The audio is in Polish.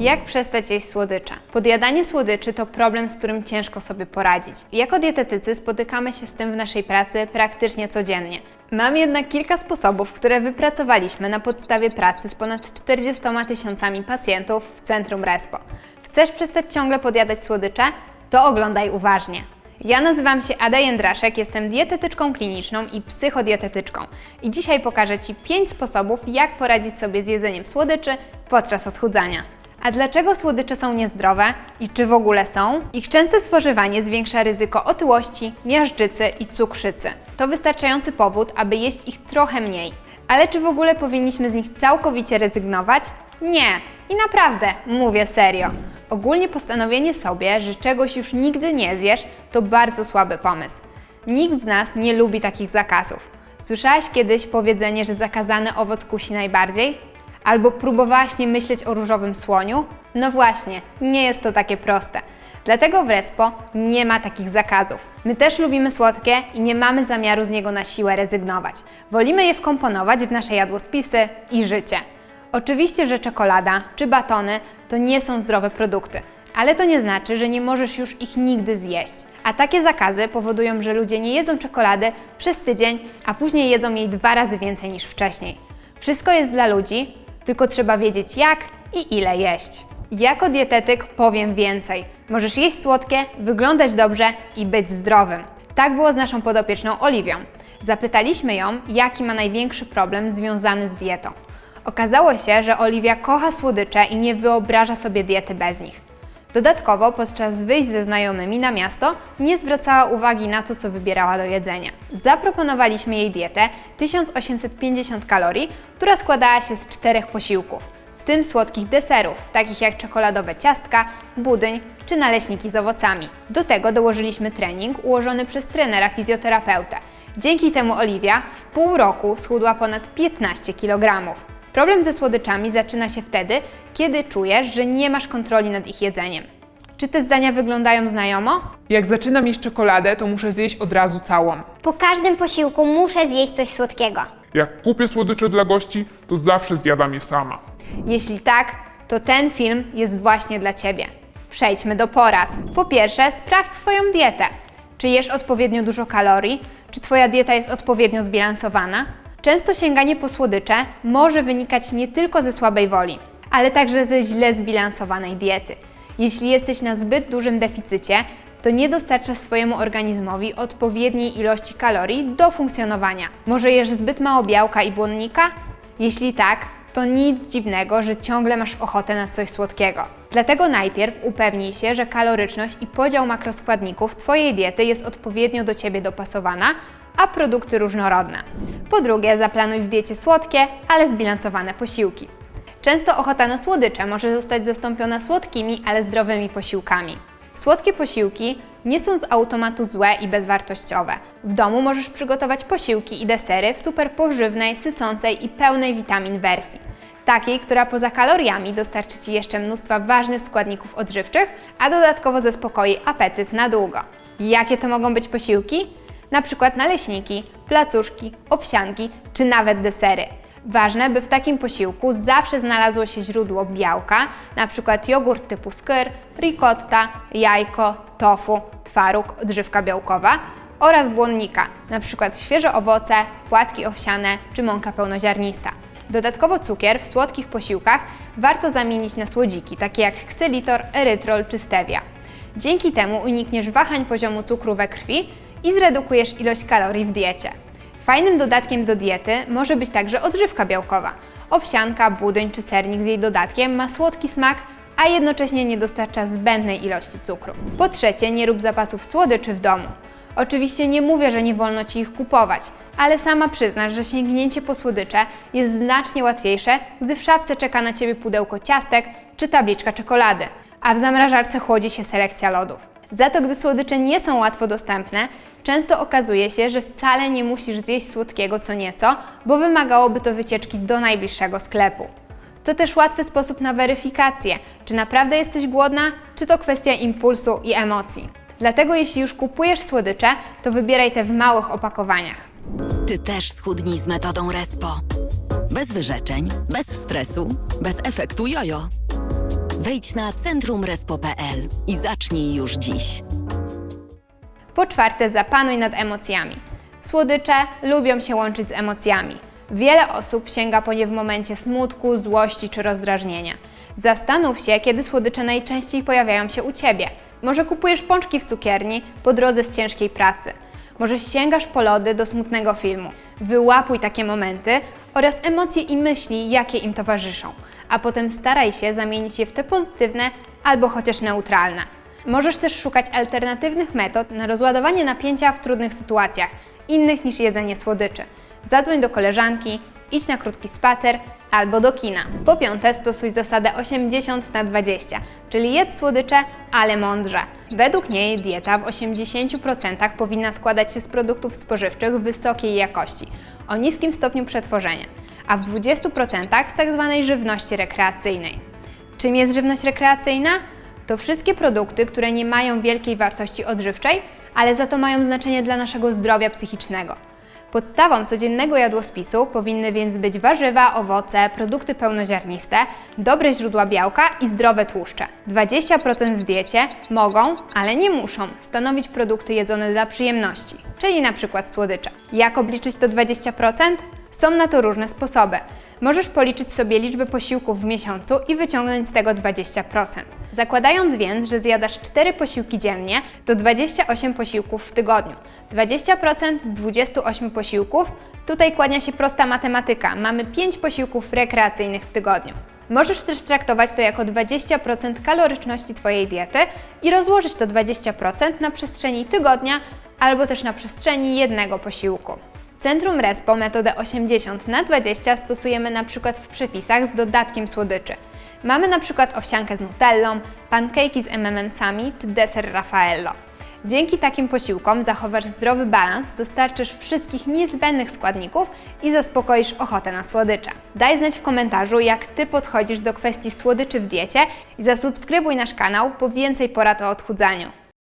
Jak przestać jeść słodycze? Podjadanie słodyczy to problem, z którym ciężko sobie poradzić. Jako dietetycy spotykamy się z tym w naszej pracy praktycznie codziennie. Mam jednak kilka sposobów, które wypracowaliśmy na podstawie pracy z ponad 40 tysiącami pacjentów w Centrum Respo. Chcesz przestać ciągle podjadać słodycze? To oglądaj uważnie. Ja nazywam się Ada Jędraszek, jestem dietetyczką kliniczną i psychodietetyczką. I dzisiaj pokażę Ci 5 sposobów, jak poradzić sobie z jedzeniem słodyczy podczas odchudzania. A dlaczego słodycze są niezdrowe i czy w ogóle są? Ich częste spożywanie zwiększa ryzyko otyłości, miażdżycy i cukrzycy. To wystarczający powód, aby jeść ich trochę mniej. Ale czy w ogóle powinniśmy z nich całkowicie rezygnować? Nie. I naprawdę, mówię serio. Ogólnie postanowienie sobie, że czegoś już nigdy nie zjesz, to bardzo słaby pomysł. Nikt z nas nie lubi takich zakazów. Słyszałaś kiedyś powiedzenie, że zakazany owoc kusi najbardziej? Albo próbowałaś nie myśleć o różowym słoniu? No właśnie, nie jest to takie proste. Dlatego w Respo nie ma takich zakazów. My też lubimy słodkie i nie mamy zamiaru z niego na siłę rezygnować. Wolimy je wkomponować w nasze jadłospisy i życie. Oczywiście, że czekolada czy batony to nie są zdrowe produkty, ale to nie znaczy, że nie możesz już ich nigdy zjeść. A takie zakazy powodują, że ludzie nie jedzą czekolady przez tydzień, a później jedzą jej dwa razy więcej niż wcześniej. Wszystko jest dla ludzi, tylko trzeba wiedzieć jak i ile jeść. Jako dietetyk powiem więcej. Możesz jeść słodkie, wyglądać dobrze i być zdrowym. Tak było z naszą podopieczną Oliwią. Zapytaliśmy ją, jaki ma największy problem związany z dietą. Okazało się, że Oliwia kocha słodycze i nie wyobraża sobie diety bez nich. Dodatkowo podczas wyjść ze znajomymi na miasto nie zwracała uwagi na to, co wybierała do jedzenia. Zaproponowaliśmy jej dietę 1850 kalorii, która składała się z czterech posiłków, w tym słodkich deserów, takich jak czekoladowe ciastka, budyń czy naleśniki z owocami. Do tego dołożyliśmy trening ułożony przez trenera fizjoterapeutę. Dzięki temu Oliwia w pół roku schudła ponad 15 kg. Problem ze słodyczami zaczyna się wtedy, kiedy czujesz, że nie masz kontroli nad ich jedzeniem. Czy te zdania wyglądają znajomo? Jak zaczynam jeść czekoladę, to muszę zjeść od razu całą. Po każdym posiłku muszę zjeść coś słodkiego. Jak kupię słodycze dla gości, to zawsze zjadam je sama. Jeśli tak, to ten film jest właśnie dla Ciebie. Przejdźmy do porad. Po pierwsze, sprawdź swoją dietę. Czy jesz odpowiednio dużo kalorii? Czy Twoja dieta jest odpowiednio zbilansowana? Często sięganie po słodycze może wynikać nie tylko ze słabej woli, ale także ze źle zbilansowanej diety. Jeśli jesteś na zbyt dużym deficycie, to nie dostarczasz swojemu organizmowi odpowiedniej ilości kalorii do funkcjonowania. Może jesz zbyt mało białka i błonnika? Jeśli tak, to nic dziwnego, że ciągle masz ochotę na coś słodkiego. Dlatego najpierw upewnij się, że kaloryczność i podział makroskładników Twojej diety jest odpowiednio do Ciebie dopasowana, a produkty różnorodne. Po drugie, zaplanuj w diecie słodkie, ale zbilansowane posiłki. Często ochota na słodycze może zostać zastąpiona słodkimi, ale zdrowymi posiłkami. Słodkie posiłki nie są z automatu złe i bezwartościowe. W domu możesz przygotować posiłki i desery w super pożywnej, sycącej i pełnej witamin wersji. Takiej, która poza kaloriami dostarczy Ci jeszcze mnóstwa ważnych składników odżywczych, a dodatkowo zaspokoi apetyt na długo. Jakie to mogą być posiłki? Na przykład naleśniki, placuszki, owsianki czy nawet desery. Ważne, by w takim posiłku zawsze znalazło się źródło białka, przykład jogurt typu skyr, ricotta, jajko, tofu, twaróg, odżywka białkowa oraz błonnika, przykład świeże owoce, płatki owsiane czy mąka pełnoziarnista. Dodatkowo cukier w słodkich posiłkach warto zamienić na słodziki, takie jak ksylitor, erytrol czy stevia. Dzięki temu unikniesz wahań poziomu cukru we krwi i zredukujesz ilość kalorii w diecie. Fajnym dodatkiem do diety może być także odżywka białkowa. Owsianka, budyń czy sernik z jej dodatkiem ma słodki smak, a jednocześnie nie dostarcza zbędnej ilości cukru. Po trzecie, nie rób zapasów słodyczy w domu. Oczywiście nie mówię, że nie wolno Ci ich kupować, ale sama przyznasz, że sięgnięcie po słodycze jest znacznie łatwiejsze, gdy w szafce czeka na Ciebie pudełko ciastek czy tabliczka czekolady, a w zamrażarce chłodzi się selekcja lodów. Za to, gdy słodycze nie są łatwo dostępne, często okazuje się, że wcale nie musisz zjeść słodkiego co nieco, bo wymagałoby to wycieczki do najbliższego sklepu. To też łatwy sposób na weryfikację, czy naprawdę jesteś głodna, czy to kwestia impulsu i emocji. Dlatego jeśli już kupujesz słodycze, to wybieraj te w małych opakowaniach. Ty też schudnij z metodą Respo. Bez wyrzeczeń, bez stresu, bez efektu jojo. Wejdź na centrumrespo.pl i zacznij już dziś. Po czwarte, zapanuj nad emocjami. Słodycze lubią się łączyć z emocjami. Wiele osób sięga po nie w momencie smutku, złości czy rozdrażnienia. Zastanów się, kiedy słodycze najczęściej pojawiają się u Ciebie. Może kupujesz pączki w cukierni po drodze z ciężkiej pracy. Może sięgasz po lody do smutnego filmu. Wyłapuj takie momenty oraz emocje i myśli, jakie im towarzyszą, a potem staraj się zamienić je w te pozytywne albo chociaż neutralne. Możesz też szukać alternatywnych metod na rozładowanie napięcia w trudnych sytuacjach, innych niż jedzenie słodyczy. Zadzwoń do koleżanki, idź na krótki spacer albo do kina. Po piąte, stosuj zasadę 80 na 20, czyli jedz słodycze, ale mądrze. Według niej dieta w 80% powinna składać się z produktów spożywczych wysokiej jakości, o niskim stopniu przetworzenia, a w 20% z tzw. żywności rekreacyjnej. Czym jest żywność rekreacyjna? To wszystkie produkty, które nie mają wielkiej wartości odżywczej, ale za to mają znaczenie dla naszego zdrowia psychicznego. Podstawą codziennego jadłospisu powinny więc być warzywa, owoce, produkty pełnoziarniste, dobre źródła białka i zdrowe tłuszcze. 20% w diecie mogą, ale nie muszą, stanowić produkty jedzone dla przyjemności, czyli na przykład słodycze. Jak obliczyć to 20%? Są na to różne sposoby. Możesz policzyć sobie liczbę posiłków w miesiącu i wyciągnąć z tego 20%. Zakładając więc, że zjadasz 4 posiłki dziennie, to 28 posiłków w tygodniu. 20% z 28 posiłków, tutaj kłania się prosta matematyka. Mamy 5 posiłków rekreacyjnych w tygodniu. Możesz też traktować to jako 20% kaloryczności Twojej diety i rozłożyć to 20% na przestrzeni tygodnia albo też na przestrzeni jednego posiłku. Centrum Respo metodę 80 na 20 stosujemy przykład w przepisach z dodatkiem słodyczy. Mamy przykład owsiankę z nutellą, pancake'i z M&M'sami czy deser Raffaello. Dzięki takim posiłkom zachowasz zdrowy balans, dostarczysz wszystkich niezbędnych składników i zaspokoisz ochotę na słodycze. Daj znać w komentarzu, jak Ty podchodzisz do kwestii słodyczy w diecie i zasubskrybuj nasz kanał po więcej porad o odchudzaniu.